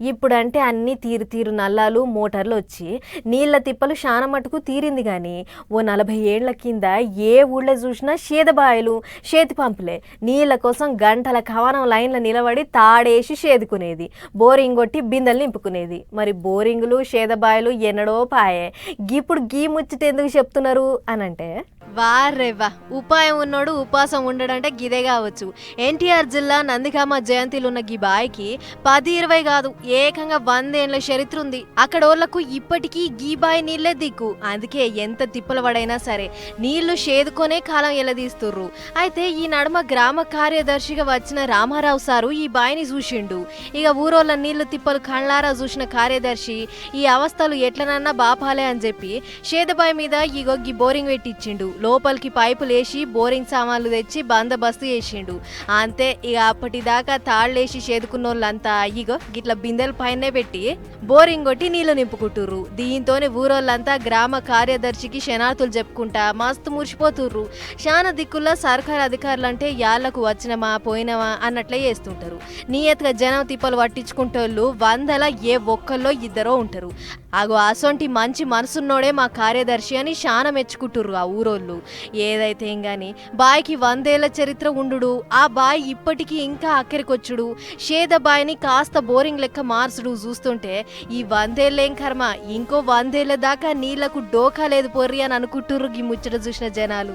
ఇప్పుడంటే అన్ని తీరు తీరు నల్లాలు మోటార్లు వచ్చి నీళ్ళ తిప్పలు శాన మటుకు తీరింది కానీ ఓ నలభై ఏళ్ళ కింద ఏ ఊళ్ళో చూసినా షేదబాయలు చేతి పంపులే. నీళ్ళ కోసం గంటల కవనం లైన్ల నిలబడి తాడేసి షేదుకునేది బోరింగ్ కొట్టి బిందెలు నింపుకునేది. మరి బోరింగులు షేదబాయలు ఎన్నడో పాయే. ఇప్పుడు గీ ముచ్చట ఎందుకు చెప్తున్నారు అనంటే వారెవ్వా ఉపాయం ఉన్నోడు ఉపాసం ఉండడంటే గిదే కావచ్చు. ఎన్టీఆర్ జిల్లా నందిగామ జయంతిలో ఉన్న గీ బాయికి పది ఇరవై కాదు ఏకంగా వందేళ్ళ చరిత్ర ఉంది. అక్కడ వాళ్ళకు ఇప్పటికీ గీ బాయి నీళ్ళే దిక్కు. అందుకే ఎంత తిప్పల పడైనా సరే నీళ్ళు షేదుకొనే కాలం ఎలదీస్తుర్రు. అయితే ఈ నడుమ గ్రామ కార్యదర్శిగా వచ్చిన రామారావు సారు ఈ బాయిని చూసిండు. ఇక ఊరోళ్ళ నీళ్ళు తిప్పలు కళ్ళారా చూసిన కార్యదర్శి ఈ అవస్థలు ఎట్లనన్నా బాపాలే అని చెప్పి షేదబాయి మీద ఇగో గీ బోరింగ్ పెట్టించిండు లోపలికి పైపులు వేసి బోరింగ్ సామాన్లు తెచ్చి బందోబస్తు చేసిండు. అంతే ఇక అప్పటిదాకా తాళ్ళేసి చేదుకున్న వాళ్ళంతా ఇగో గిట్ల బిందెల పైనే పెట్టి బోరింగ్ కొట్టి నీళ్ళు నింపుకుంటుర్రు. దీంతోనే ఊరోళ్ళంతా గ్రామ కార్యదర్శికి శనార్థులు చెప్పుకుంటా మస్తు మురిసిపోతుర్రు. శాన దిక్కుల్లో సర్కారు అధికారులు అంటే యాళ్ళకు వచ్చినమా పోయినమా అన్నట్లే చేస్తుంటారు. నియత్గా జనం తిప్పలు పట్టించుకుంటోళ్ళు వందల ఏ ఒక్కల్లో ఇద్దరో ఉంటారు. అగో అసొంటి మంచి మనసున్నోడే మా కార్యదర్శి అని శాన మెచ్చుకుంటుర్రు ఆ ఊరోళ్ళు. ఏదైతే ఏం కానీ బాయికి వందేళ్ళ చరిత్ర ఉండుడు ఆ బాయి ఇప్పటికీ ఇంకా అక్కరికొచ్చుడు షేద బాయిని కాస్త బోరింగ్ లెక్క మార్చుడు చూస్తుంటే ఈ వందేళ్ళేం కర్మ? ఇంకో వందేళ్ళ దాకా నీళ్ళకు డోకా లేదు పొర్రి అని అనుకుంటుర్రు ఈ ముచ్చట చూసిన జనాలు.